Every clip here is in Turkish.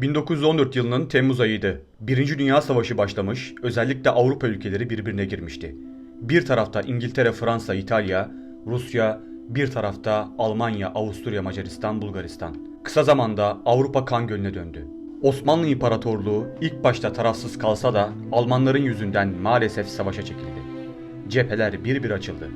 1914 yılının Temmuz ayıydı. Birinci Dünya Savaşı başlamış, özellikle Avrupa ülkeleri birbirine girmişti. Bir tarafta İngiltere, Fransa, İtalya, Rusya, bir tarafta Almanya, Avusturya, Macaristan, Bulgaristan. Kısa zamanda Avrupa kan gölüne döndü. Osmanlı İmparatorluğu ilk başta tarafsız kalsa da Almanların yüzünden maalesef savaşa çekildi. Cepheler bir bir açıldı.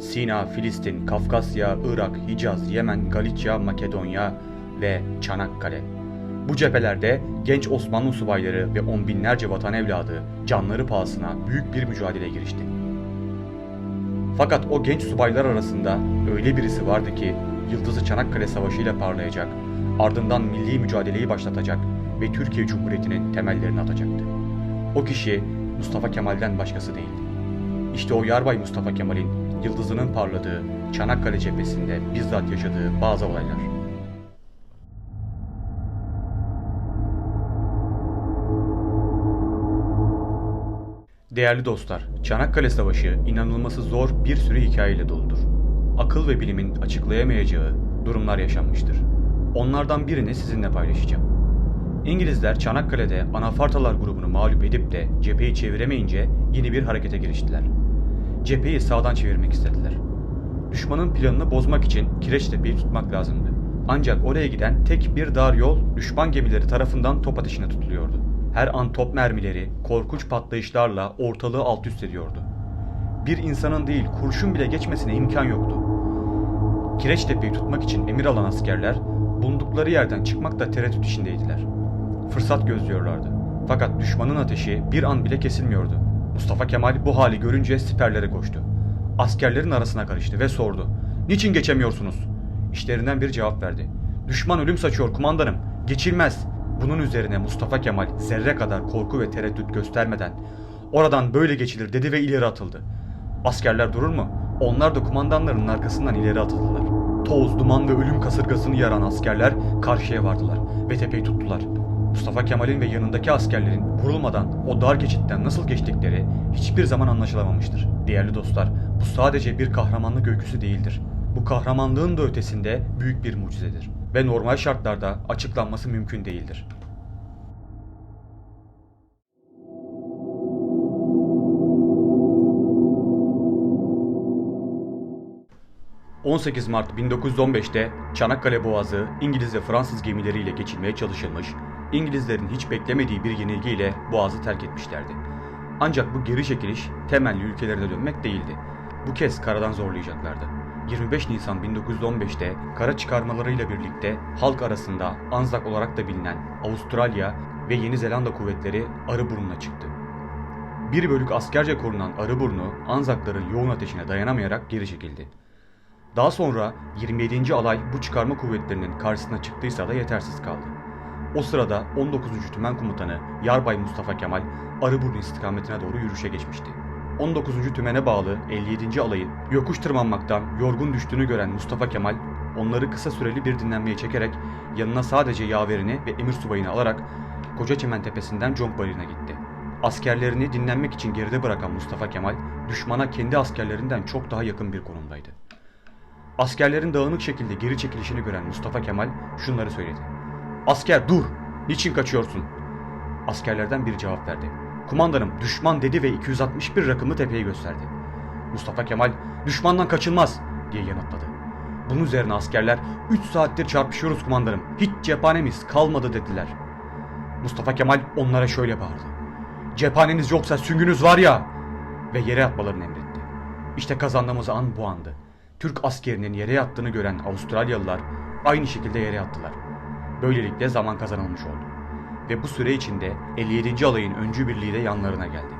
Sina, Filistin, Kafkasya, Irak, Hicaz, Yemen, Galicia, Makedonya ve Çanakkale. Bu cephelerde genç Osmanlı subayları ve on binlerce vatan evladı canları pahasına büyük bir mücadele girişti. Fakat o genç subaylar arasında öyle birisi vardı ki yıldızı Çanakkale Savaşı ile parlayacak, ardından milli mücadeleyi başlatacak ve Türkiye Cumhuriyeti'nin temellerini atacaktı. O kişi Mustafa Kemal'den başkası değildi. İşte o Yarbay Mustafa Kemal'in yıldızının parladığı Çanakkale cephesinde bizzat yaşadığı bazı olaylar. Değerli dostlar, Çanakkale Savaşı inanılması zor bir sürü hikayeyle doludur. Akıl ve bilimin açıklayamayacağı durumlar yaşanmıştır. Onlardan birini sizinle paylaşacağım. İngilizler Çanakkale'de Anafartalar grubunu mağlup edip de cepheyi çeviremeyince yeni bir harekete giriştiler. Cepheyi sağdan çevirmek istediler. Düşmanın planını bozmak için Kireçtepe'yi tutmak lazımdı. Ancak oraya giden tek bir dar yol düşman gemileri tarafından top ateşine tutuluyordu. Her an top mermileri korkunç patlayışlarla ortalığı alt üst ediyordu. Bir insanın değil kurşun bile geçmesine imkan yoktu. Kireçtepe'yi tutmak için emir alan askerler bulundukları yerden çıkmakta tereddüt içindeydiler. Fırsat gözlüyorlardı. Fakat düşmanın ateşi bir an bile kesilmiyordu. Mustafa Kemal bu hali görünce siperlere koştu. Askerlerin arasına karıştı ve sordu. Niçin geçemiyorsunuz? İşlerinden bir cevap verdi. Düşman ölüm saçıyor kumandanım. Geçilmez. Bunun üzerine Mustafa Kemal zerre kadar korku ve tereddüt göstermeden oradan böyle geçilir dedi ve ileri atıldı. Askerler durur mu? Onlar da kumandanlarının arkasından ileri atıldılar. Toz, duman ve ölüm kasırgasını yaran askerler karşıya vardılar ve tepeyi tuttular. Mustafa Kemal'in ve yanındaki askerlerin vurulmadan o dar geçitten nasıl geçtikleri hiçbir zaman anlaşılamamıştır. Değerli dostlar, bu sadece bir kahramanlık öyküsü değildir. Bu kahramanlığın da ötesinde büyük bir mucizedir ve normal şartlarda açıklanması mümkün değildir. ...18 Mart 1915'te Çanakkale Boğazı İngiliz ve Fransız gemileriyle geçilmeye çalışılmış, İngilizlerin hiç beklemediği bir yenilgiyle Boğazı terk etmişlerdi. Ancak bu geri çekiliş temelli ülkelerine dönmek değildi. Bu kez karadan zorlayacaklardı. 25 Nisan 1915'te kara çıkarmalarıyla birlikte halk arasında Anzak olarak da bilinen Avustralya ve Yeni Zelanda kuvvetleri Arıburnu'na çıktı. Bir bölük askerce korunan Arıburnu Anzakların yoğun ateşine dayanamayarak geri çekildi. Daha sonra 27. alay bu çıkarma kuvvetlerinin karşısına çıktıysa da yetersiz kaldı. O sırada 19. Tümen Komutanı Yarbay Mustafa Kemal Arıburnu istikametine doğru yürüyüşe geçmişti. 19. Tümen'e bağlı 57. alayın yokuş tırmanmaktan yorgun düştüğünü gören Mustafa Kemal onları kısa süreli bir dinlenmeye çekerek yanına sadece yaverini ve emir subayını alarak Koca Çemen Tepesi'nden Conkbayırı'na gitti. Askerlerini dinlenmek için geride bırakan Mustafa Kemal düşmana kendi askerlerinden çok daha yakın bir konumdaydı. Askerlerin dağınık şekilde geri çekilişini gören Mustafa Kemal şunları söyledi. Asker dur! Niçin kaçıyorsun? Askerlerden biri cevap verdi. Kumandanım düşman dedi ve 261 rakımlı tepeyi gösterdi. Mustafa Kemal düşmandan kaçılmaz diye yanıtladı. Bunun üzerine askerler 3 saattir çarpışıyoruz kumandanım. Hiç cephanemiz kalmadı dediler. Mustafa Kemal onlara şöyle bağırdı. Cephaneniz yoksa süngünüz var ya! Ve yere yatmalarını emretti. İşte kazandığımız an bu andı. Türk askerinin yere yattığını gören Avustralyalılar aynı şekilde yere yattılar. Böylelikle zaman kazanılmış oldu. Ve bu süre içinde 57. alayın öncü birliği de yanlarına geldi.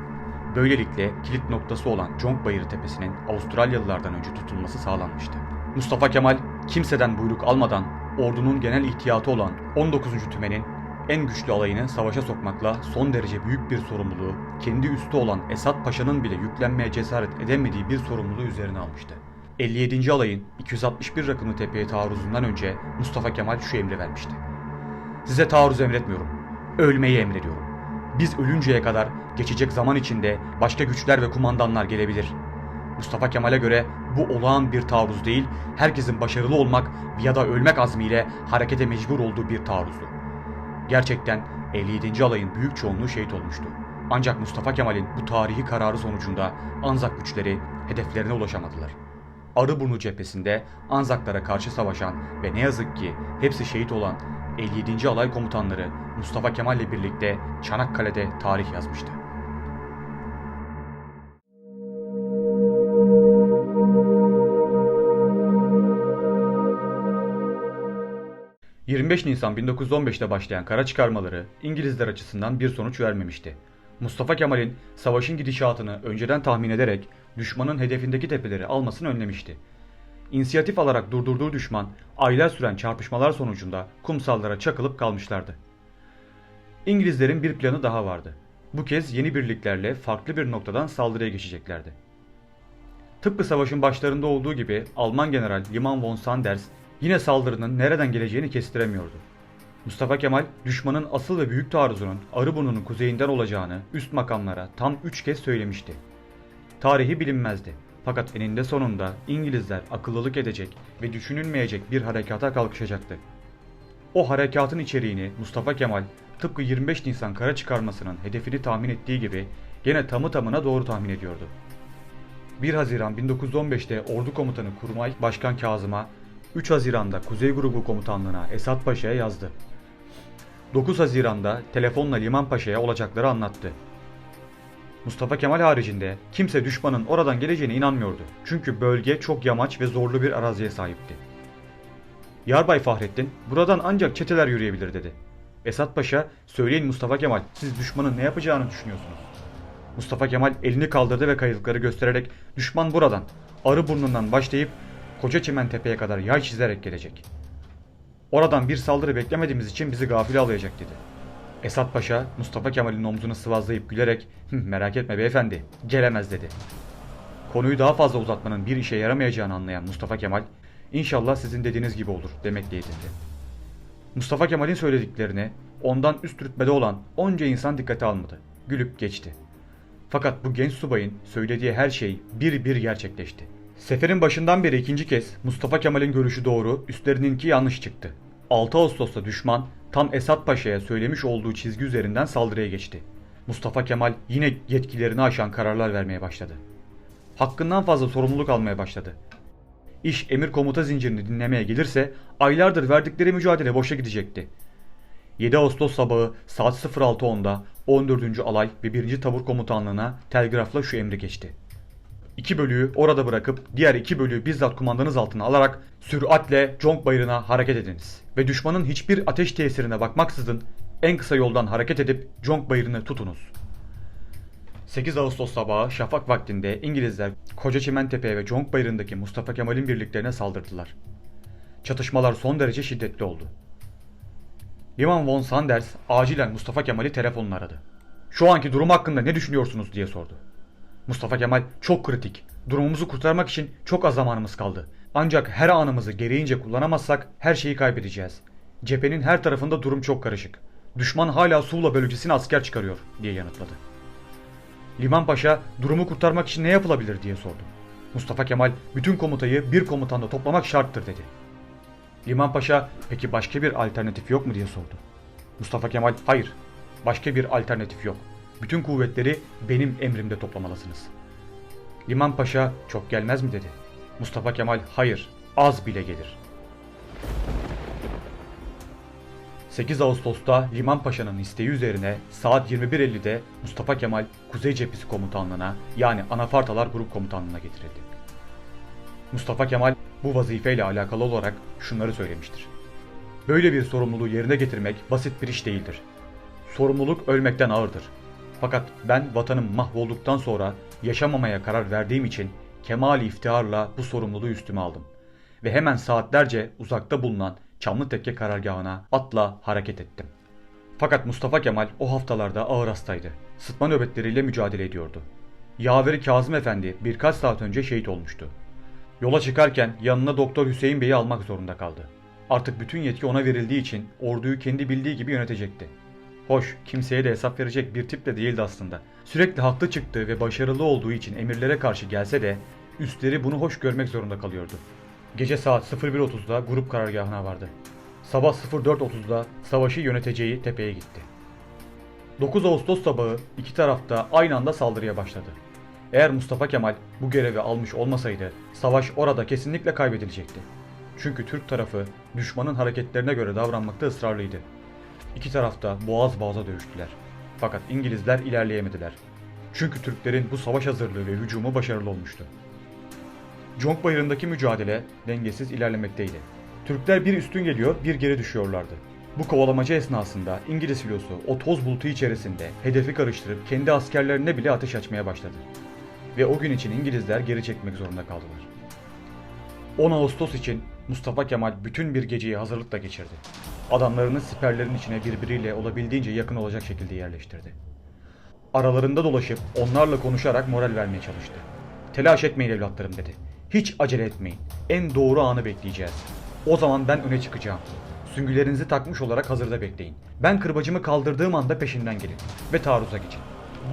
Böylelikle kilit noktası olan Conk Bayırı Tepesi'nin Avustralyalılardan önce tutulması sağlanmıştı. Mustafa Kemal kimseden buyruk almadan ordunun genel ihtiyatı olan 19. Tümen'in en güçlü alayını savaşa sokmakla son derece büyük bir sorumluluğu, kendi üstü olan Esat Paşa'nın bile yüklenmeye cesaret edemediği bir sorumluluğu üzerine almıştı. 57. alayın 261 rakımlı tepeye taarruzundan önce Mustafa Kemal şu emri vermişti. Size taarruz emretmiyorum. Ölmeyi emrediyorum. Biz ölünceye kadar geçecek zaman içinde başka güçler ve kumandanlar gelebilir. Mustafa Kemal'e göre bu olağan bir taarruz değil, herkesin başarılı olmak ya da ölmek azmiyle harekete mecbur olduğu bir taarruzdu. Gerçekten 57. alayın büyük çoğunluğu şehit olmuştu. Ancak Mustafa Kemal'in bu tarihi kararı sonucunda Anzak güçleri hedeflerine ulaşamadılar. Arıburnu cephesinde Anzaklara karşı savaşan ve ne yazık ki hepsi şehit olan 57. alay komutanları Mustafa Kemal ile birlikte Çanakkale'de tarih yazmıştı. ...25 Nisan 1915'te başlayan kara çıkarmaları İngilizler açısından bir sonuç vermemişti. Mustafa Kemal'in savaşın gidişatını önceden tahmin ederek düşmanın hedefindeki tepeleri almasını önlemişti. İnisiyatif alarak durdurduğu düşman aylar süren çarpışmalar sonucunda kumsallara çakılıp kalmışlardı. İngilizlerin bir planı daha vardı. Bu kez yeni birliklerle farklı bir noktadan saldırıya geçeceklerdi. Tıpkı savaşın başlarında olduğu gibi Alman General Liman von Sanders yine saldırının nereden geleceğini kestiremiyordu. Mustafa Kemal düşmanın asıl ve büyük taarruzunun Arıburnu'nun kuzeyinden olacağını üst makamlara tam 3 kez söylemişti. Tarihi bilinmezdi. Fakat eninde sonunda İngilizler akıllılık edecek ve düşünülmeyecek bir harekata kalkışacaktı. O harekatın içeriğini Mustafa Kemal tıpkı 25 Nisan kara çıkarmasının hedefini tahmin ettiği gibi gene tamı tamına doğru tahmin ediyordu. 1 Haziran 1915'te Ordu Komutanı Kurmay Başkan Kazım'a 3 Haziran'da Kuzey Grubu Komutanlığı'na Esat Paşa'ya yazdı. 9 Haziran'da telefonla Liman Paşa'ya olacakları anlattı. Mustafa Kemal haricinde kimse düşmanın oradan geleceğine inanmıyordu. Çünkü bölge çok yamaç ve zorlu bir araziye sahipti. Yarbay Fahrettin buradan ancak çeteler yürüyebilir dedi. Esat Paşa söyleyin Mustafa Kemal siz düşmanın ne yapacağını düşünüyorsunuz? Mustafa Kemal elini kaldırdı ve kayıkları göstererek düşman buradan arı burnundan başlayıp Koca Çimen Tepe'ye kadar yay çizerek gelecek. Oradan bir saldırı beklemediğimiz için bizi gafil alacak dedi. Esat Paşa Mustafa Kemal'in omzunu sıvazlayıp gülerek "Hı, merak etme beyefendi gelemez dedi. Konuyu daha fazla uzatmanın bir işe yaramayacağını anlayan Mustafa Kemal inşallah sizin dediğiniz gibi olur demekle yetindi. Mustafa Kemal'in söylediklerini ondan üst rütbede olan onca insan dikkate almadı. Gülüp geçti. Fakat bu genç subayın söylediği her şey bir bir gerçekleşti. Seferin başından beri ikinci kez Mustafa Kemal'in görüşü doğru, üstlerininki yanlış çıktı. 6 Ağustos'ta düşman tam Esat Paşa'ya söylemiş olduğu çizgi üzerinden saldırıya geçti. Mustafa Kemal yine yetkilerini aşan kararlar vermeye başladı. Hakkından fazla sorumluluk almaya başladı. İş emir komuta zincirini dinlemeye gelirse aylardır verdikleri mücadele boşa gidecekti. 7 Ağustos sabahı saat 06.10'da 14. Alay ve 1. Tabur Komutanlığı'na telgrafla şu emri geçti. İki bölüğü orada bırakıp diğer iki bölüğü bizzat kumandanız altına alarak süratle Conk Bayırı'na hareket ediniz. Ve düşmanın hiçbir ateş tesirine bakmaksızın en kısa yoldan hareket edip Conk Bayırı'nı tutunuz. 8 Ağustos sabahı şafak vaktinde İngilizler Koca Çimentepe ve Conk Bayırı'ndaki Mustafa Kemal'in birliklerine saldırdılar. Çatışmalar son derece şiddetli oldu. Liman von Sanders acilen Mustafa Kemal'i telefonla aradı. Şu anki durum hakkında ne düşünüyorsunuz diye sordu. Mustafa Kemal çok kritik. Durumumuzu kurtarmak için çok az zamanımız kaldı. Ancak her anımızı gereğince kullanamazsak her şeyi kaybedeceğiz. Cephenin her tarafında durum çok karışık. Düşman hala Suvla bölgesine asker çıkarıyor diye yanıtladı. Liman Paşa durumu kurtarmak için ne yapılabilir diye sordu. Mustafa Kemal bütün komutayı bir komutanda toplamak şarttır dedi. Liman Paşa peki başka bir alternatif yok mu diye sordu. Mustafa Kemal hayır başka bir alternatif yok. Bütün kuvvetleri benim emrimde toplamalısınız. Liman Paşa çok gelmez mi dedi. Mustafa Kemal hayır az bile gelir. 8 Ağustos'ta Liman Paşa'nın isteği üzerine saat 21.50'de Mustafa Kemal Kuzey Cephesi Komutanlığı'na yani Anafartalar Grup Komutanlığı'na getirildi. Mustafa Kemal bu vazifeyle alakalı olarak şunları söylemiştir. Böyle bir sorumluluğu yerine getirmek basit bir iş değildir. Sorumluluk ölmekten ağırdır. Fakat ben vatanım mahvolduktan sonra yaşamamaya karar verdiğim için kemali iftiharla bu sorumluluğu üstüme aldım. Ve hemen saatlerce uzakta bulunan Çamlıtekke karargahına atla hareket ettim. Fakat Mustafa Kemal o haftalarda ağır hastaydı. Sıtma nöbetleriyle mücadele ediyordu. Yaveri Kazım Efendi birkaç saat önce şehit olmuştu. Yola çıkarken yanına Doktor Hüseyin Bey'i almak zorunda kaldı. Artık bütün yetki ona verildiği için orduyu kendi bildiği gibi yönetecekti. Hoş, kimseye de hesap verecek bir tip de değildi aslında. Sürekli haklı çıktığı ve başarılı olduğu için emirlere karşı gelse de üstleri bunu hoş görmek zorunda kalıyordu. Gece saat 01.30'da grup karargahına vardı. sabah 04.30'da savaşı yöneteceği tepeye gitti. 9 Ağustos sabahı iki tarafta aynı anda saldırıya başladı. Eğer Mustafa Kemal bu görevi almış olmasaydı savaş orada kesinlikle kaybedilecekti. Çünkü Türk tarafı düşmanın hareketlerine göre davranmakta ısrarlıydı. İki tarafta boğaz boğaza dövüştüler. Fakat İngilizler ilerleyemediler. Çünkü Türklerin bu savaş hazırlığı ve hücumu başarılı olmuştu. Conk Bayırı'ndaki mücadele dengesiz ilerlemekteydi. Türkler bir üstün geliyor, bir geri düşüyorlardı. Bu kovalamaca esnasında İngiliz filosu o toz bulutu içerisinde hedefi karıştırıp kendi askerlerine bile ateş açmaya başladı. Ve o gün için İngilizler geri çekmek zorunda kaldılar. 10 Ağustos için Mustafa Kemal bütün bir geceyi hazırlıkla geçirdi. Adamlarını siperlerin içine birbiriyle olabildiğince yakın olacak şekilde yerleştirdi. Aralarında dolaşıp onlarla konuşarak moral vermeye çalıştı. Telaş etmeyin evlatlarım dedi. Hiç acele etmeyin. En doğru anı bekleyeceğiz. O zaman ben öne çıkacağım. Süngülerinizi takmış olarak hazırda bekleyin. Ben kırbacımı kaldırdığım anda peşinden gelin ve taarruza geçin.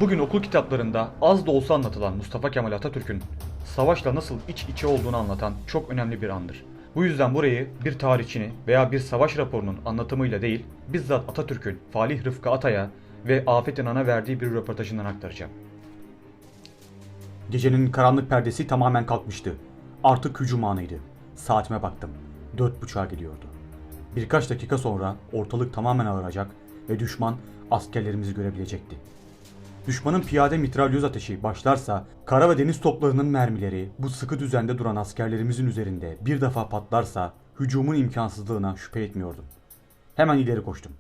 Bugün okul kitaplarında az da olsa anlatılan Mustafa Kemal Atatürk'ün savaşla nasıl iç içe olduğunu anlatan çok önemli bir andır. Bu yüzden burayı bir tarihçinin veya bir savaş raporunun anlatımıyla değil, bizzat Atatürk'ün Falih Rıfkı Atay'a ve Afet İnan'a verdiği bir röportajından aktaracağım. Gecenin karanlık perdesi tamamen kalkmıştı. Artık hücum anıydı. Saatime baktım. Dört buçuğa gidiyordu. Birkaç dakika sonra ortalık tamamen ağıracak ve düşman askerlerimizi görebilecekti. Düşmanın piyade mitralyöz ateşi başlarsa kara ve deniz toplarının mermileri bu sıkı düzende duran askerlerimizin üzerinde bir defa patlarsa hücumun imkansızlığına şüphe etmiyordum. Hemen ileri koştum.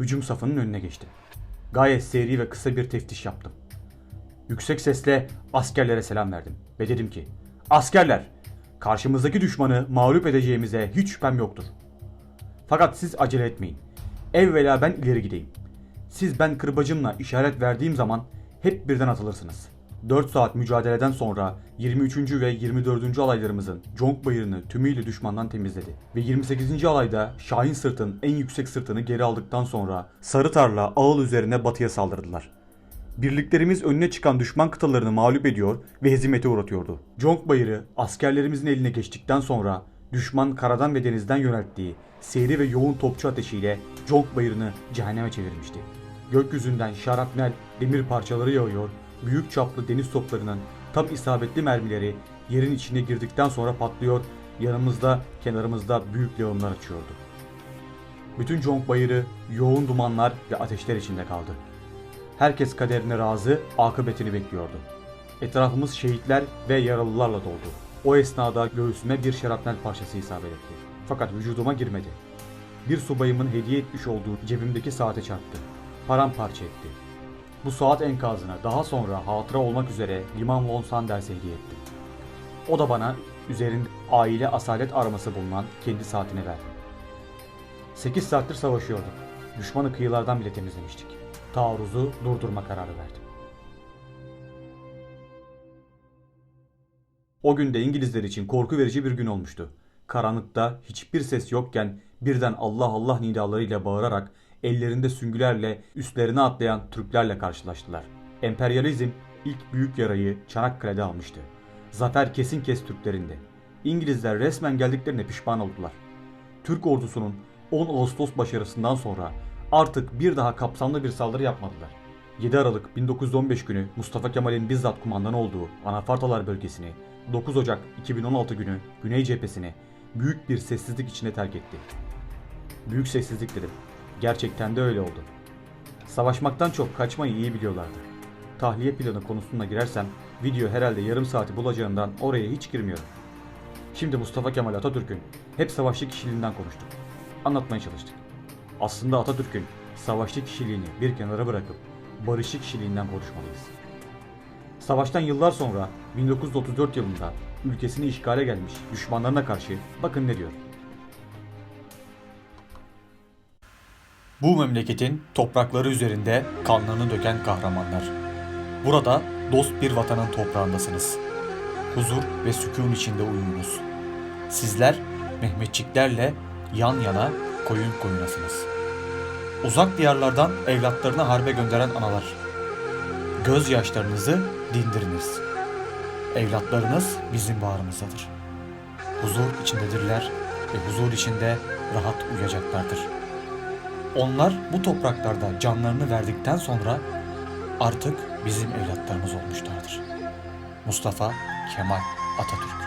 Hücum safının önüne geçtim. Gayet seri ve kısa bir teftiş yaptım. Yüksek sesle askerlere selam verdim ve dedim ki Askerler! Karşımızdaki düşmanı mağlup edeceğimize hiç şüphem yoktur. Fakat siz acele etmeyin. Evvela ben ileri gideyim. Siz ben kırbacımla işaret verdiğim zaman hep birden atılırsınız. 4 saat mücadeleden sonra 23. ve 24. alaylarımızın Conk Bayırı'nı tümüyle düşmandan temizledi. Ve 28. alayda Şahin Sırt'ın en yüksek sırtını geri aldıktan sonra Sarı Tarla Ağıl üzerine batıya saldırdılar. Birliklerimiz önüne çıkan düşman kıtalarını mağlup ediyor ve hezimete uğratıyordu. Conk Bayırı askerlerimizin eline geçtikten sonra düşman karadan ve denizden yönelttiği seri ve yoğun topçu ateşiyle Conk Bayırı'nı cehenneme çevirmişti. Gökyüzünden şarapnel demir parçaları yağıyor, büyük çaplı deniz toplarının tam isabetli mermileri yerin içine girdikten sonra patlıyor, yanımızda kenarımızda büyük lağımlar açıyordu. Bütün Conk Bayırı yoğun dumanlar ve ateşler içinde kaldı. Herkes kaderine razı, akıbetini bekliyordu. Etrafımız şehitler ve yaralılarla doldu. O esnada göğsüme bir şarapnel parçası isabet etti. Fakat vücuduma girmedi. Bir subayımın hediye etmiş olduğu cebimdeki saate çarptı. Paramparça etti. Bu saat enkazına daha sonra hatıra olmak üzere Liman von Sanders'e hediye ettim. O da bana üzerinde aile asalet araması bulunan kendi saatine verdi. 8 saattir savaşıyorduk. Düşmanı kıyılardan bile temizlemiştik. Taarruzu durdurma kararı verdim. O gün de İngilizler için korku verici bir gün olmuştu. Karanlıkta hiçbir ses yokken birden Allah Allah nidalarıyla bağırarak ellerinde süngülerle üstlerine atlayan Türklerle karşılaştılar. Emperyalizm ilk büyük yarayı Çanakkale'de almıştı. Zafer kesin kes Türklerinde. İngilizler resmen geldiklerine pişman oldular. Türk ordusunun 10 Ağustos başarısından sonra artık bir daha kapsamlı bir saldırı yapmadılar. 7 Aralık 1915 günü Mustafa Kemal'in bizzat kumandan olduğu Anafartalar bölgesini, 9 Ocak 2016 günü Güney cephesini büyük bir sessizlik içinde terk etti. Büyük sessizlik dedim. Gerçekten de öyle oldu. Savaşmaktan çok kaçmayı iyi biliyorlardı. Tahliye planı konusuna girersem video herhalde yarım saati bulacağından oraya hiç girmiyorum. Şimdi Mustafa Kemal Atatürk'ün hep savaşçı kişiliğinden konuştuk. Anlatmaya çalıştık. Aslında Atatürk'ün savaşçı kişiliğini bir kenara bırakıp barışçı kişiliğinden konuşmalıyız. Savaştan yıllar sonra 1934 yılında ülkesini işgale gelmiş düşmanlarına karşı bakın ne diyor. Bu memleketin toprakları üzerinde kanlarını döken kahramanlar. Burada dost bir vatanın toprağındasınız. Huzur ve sükun içinde uyuyunuz. Sizler Mehmetçiklerle yan yana koyun koyunasınız. Uzak diyarlardan evlatlarını harbe gönderen analar. Gözyaşlarınızı dindiriniz. Evlatlarınız bizim bağrımızdadır. Huzur içindedirler ve huzur içinde rahat uyuyacaklardır. Onlar bu topraklarda canlarını verdikten sonra artık bizim evlatlarımız olmuşlardır. Mustafa Kemal Atatürk